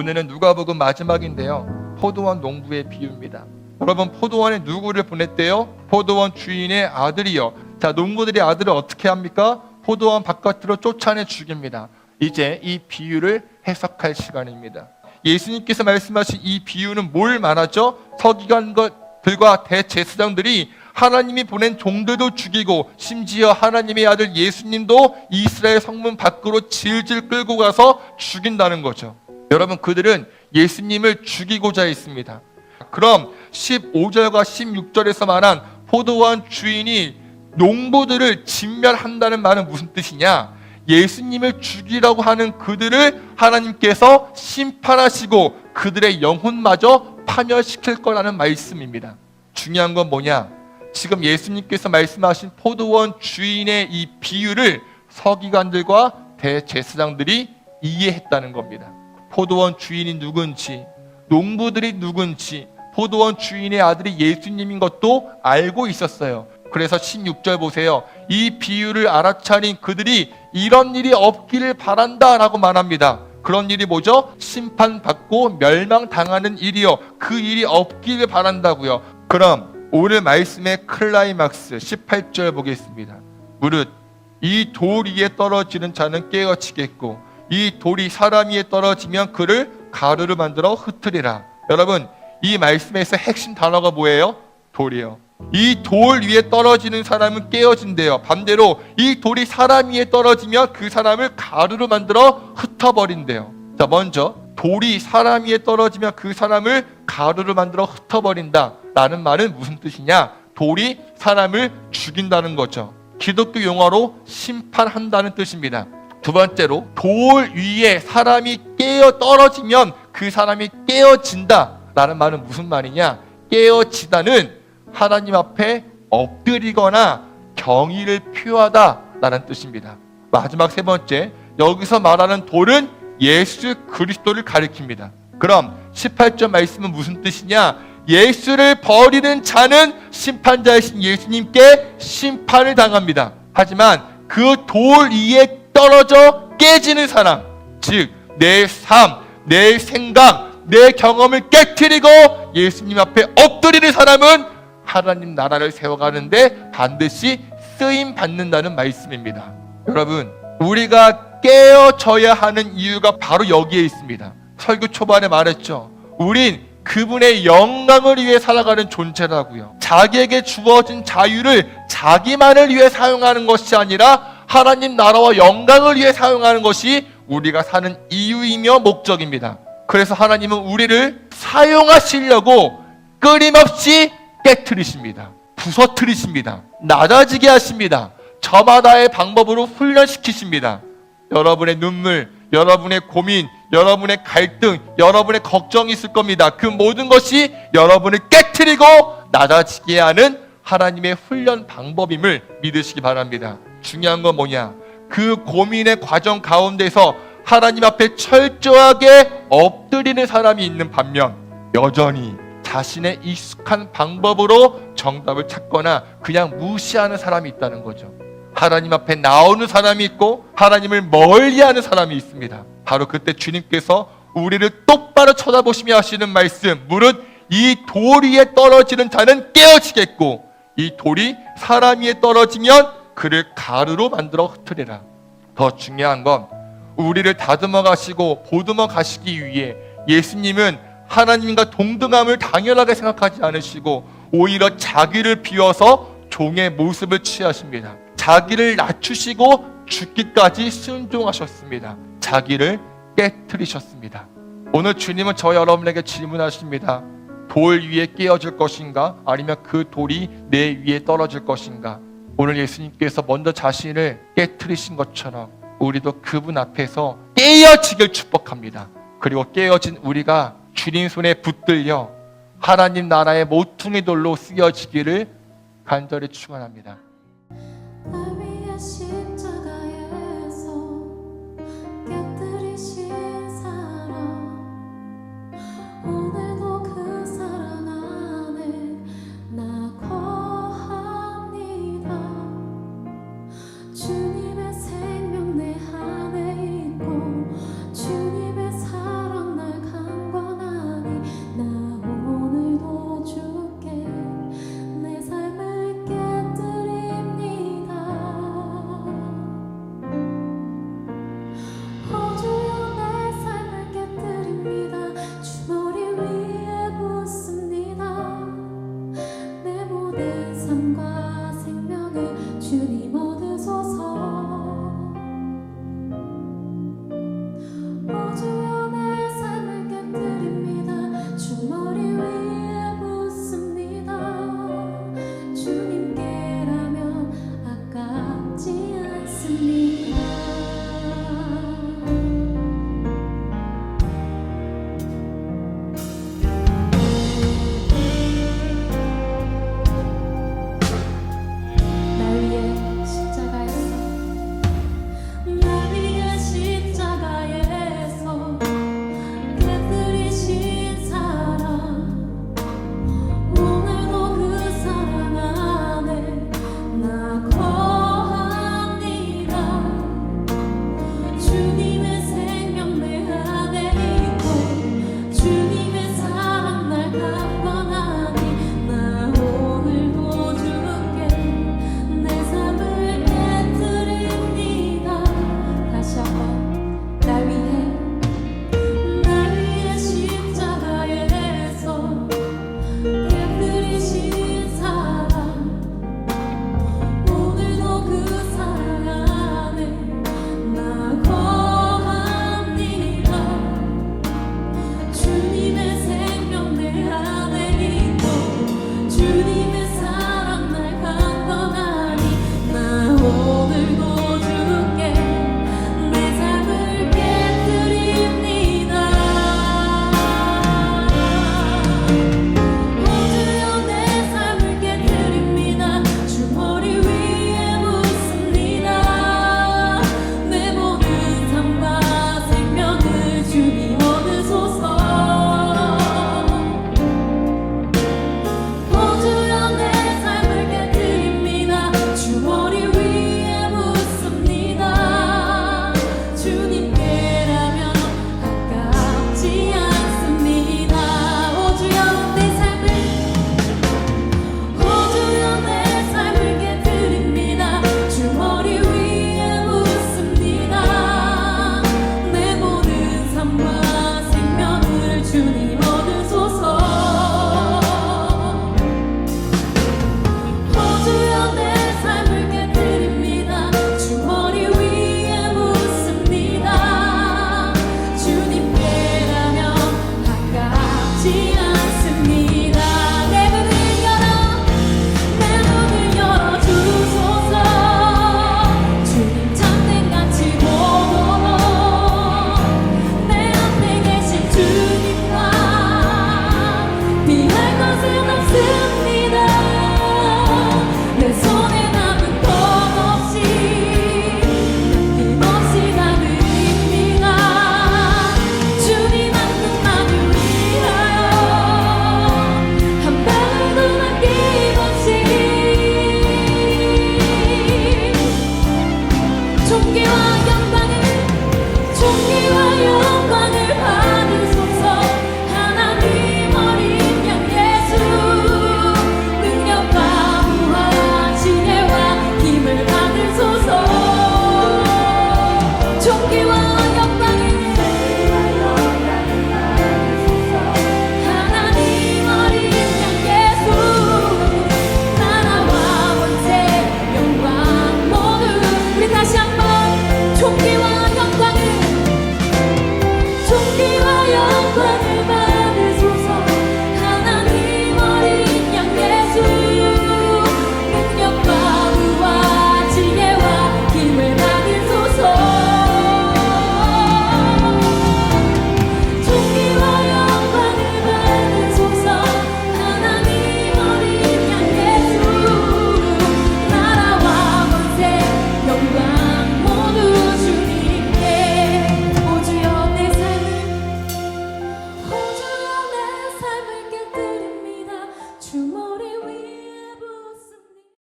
오늘은 누가복음 마지막인데요. 포도원 농부의 비유입니다. 여러분 포도원에 누구를 보냈대요? 포도원 주인의 아들이요. 자 농부들이 아들을 어떻게 합니까? 포도원 바깥으로 쫓아내 죽입니다. 이제 이 비유를 해석할 시간입니다. 예수님께서 말씀하신 이 비유는 뭘 말하죠? 서기관들과 대제사장들이 하나님이 보낸 종들도 죽이고 심지어 하나님의 아들 예수님도 이스라엘 성문 밖으로 질질 끌고 가서 죽인다는 거죠. 여러분 그들은 예수님을 죽이고자 했습니다. 그럼 15절과 16절에서 말한 포도원 주인이 농부들을 진멸한다는 말은 무슨 뜻이냐? 예수님을 죽이라고 하는 그들을 하나님께서 심판하시고 그들의 영혼마저 파멸시킬 거라는 말씀입니다. 중요한 건 뭐냐? 지금 예수님께서 말씀하신 포도원 주인의 이 비유를 서기관들과 대제사장들이 이해했다는 겁니다. 포도원 주인이 누군지, 농부들이 누군지, 포도원 주인의 아들이 예수님인 것도 알고 있었어요. 그래서 16절 보세요. 이 비유를 알아차린 그들이 이런 일이 없기를 바란다 라고 말합니다. 그런 일이 뭐죠? 심판받고 멸망당하는 일이요. 그 일이 없기를 바란다고요. 그럼 오늘 말씀의 클라이막스 18절 보겠습니다. 무릇 이 돌 위에 떨어지는 자는 깨어지겠고 이 돌이 사람 위에 떨어지면 그를 가루로 만들어 흩으리라. 여러분 이 말씀에서 핵심 단어가 뭐예요? 돌이요. 이 돌 위에 떨어지는 사람은 깨어진대요. 반대로 이 돌이 사람 위에 떨어지면 그 사람을 가루로 만들어 흩어버린대요. 자, 먼저 돌이 사람 위에 떨어지면 그 사람을 가루로 만들어 흩어버린다. 라는 말은 무슨 뜻이냐? 돌이 사람을 죽인다는 거죠. 기독교 용어로 심판한다는 뜻입니다. 두 번째로 돌 위에 사람이 깨어 떨어지면 그 사람이 깨어진다. 라는 말은 무슨 말이냐? 깨어지다는 하나님 앞에 엎드리거나 경의를 표하다라는 뜻입니다. 마지막 세 번째, 여기서 말하는 돌은 예수 그리스도를 가리킵니다. 그럼 18절 말씀은 무슨 뜻이냐? 예수를 버리는 자는 심판자이신 예수님께 심판을 당합니다. 하지만 그 돌 위에 떨어져 깨지는 사람, 즉내 삶, 내 생각, 내 경험을 깨뜨리고 예수님 앞에 엎드리는 사람은 하나님 나라를 세워가는데 반드시 쓰임 받는다는 말씀입니다. 여러분, 우리가 깨어져야 하는 이유가 바로 여기에 있습니다. 설교 초반에 말했죠. 우린 그분의 영광을 위해 살아가는 존재라고요. 자기에게 주어진 자유를 자기만을 위해 사용하는 것이 아니라 하나님 나라와 영광을 위해 사용하는 것이 우리가 사는 이유이며 목적입니다. 그래서 하나님은 우리를 사용하시려고 끊임없이 깨뜨리십니다. 부서뜨리십니다. 낮아지게 하십니다. 저마다의 방법으로 훈련시키십니다. 여러분의 눈물, 여러분의 고민, 여러분의 갈등, 여러분의 걱정이 있을 겁니다. 그 모든 것이 여러분을 깨뜨리고 낮아지게 하는 하나님의 훈련 방법임을 믿으시기 바랍니다. 중요한 건 뭐냐? 그 고민의 과정 가운데서 하나님 앞에 철저하게 엎드리는 사람이 있는 반면 여전히 자신의 익숙한 방법으로 정답을 찾거나 그냥 무시하는 사람이 있다는 거죠. 하나님 앞에 나오는 사람이 있고 하나님을 멀리하는 사람이 있습니다. 바로 그때 주님께서 우리를 똑바로 쳐다보시며 하시는 말씀, 무릇 이 돌 위에 떨어지는 자는 깨어지겠고 이 돌이 사람 위에 떨어지면 그를 가루로 만들어 흩으리라. 더 중요한 건 우리를 다듬어 가시고 보듬어 가시기 위해 예수님은 하나님과 동등함을 당연하게 생각하지 않으시고 오히려 자기를 비워서 종의 모습을 취하십니다. 자기를 낮추시고 죽기까지 순종하셨습니다. 자기를 깨뜨리셨습니다. 오늘 주님은 저 여러분에게 질문하십니다. 돌 위에 깨어질 것인가? 아니면 그 돌이 내 위에 떨어질 것인가? 오늘 예수님께서 먼저 자신을 깨뜨리신 것처럼 우리도 그분 앞에서 깨어지길 축복합니다. 그리고 깨어진 우리가 주님 손에 붙들려 하나님 나라의 모퉁이 돌로 쓰여지기를 간절히 축원합니다.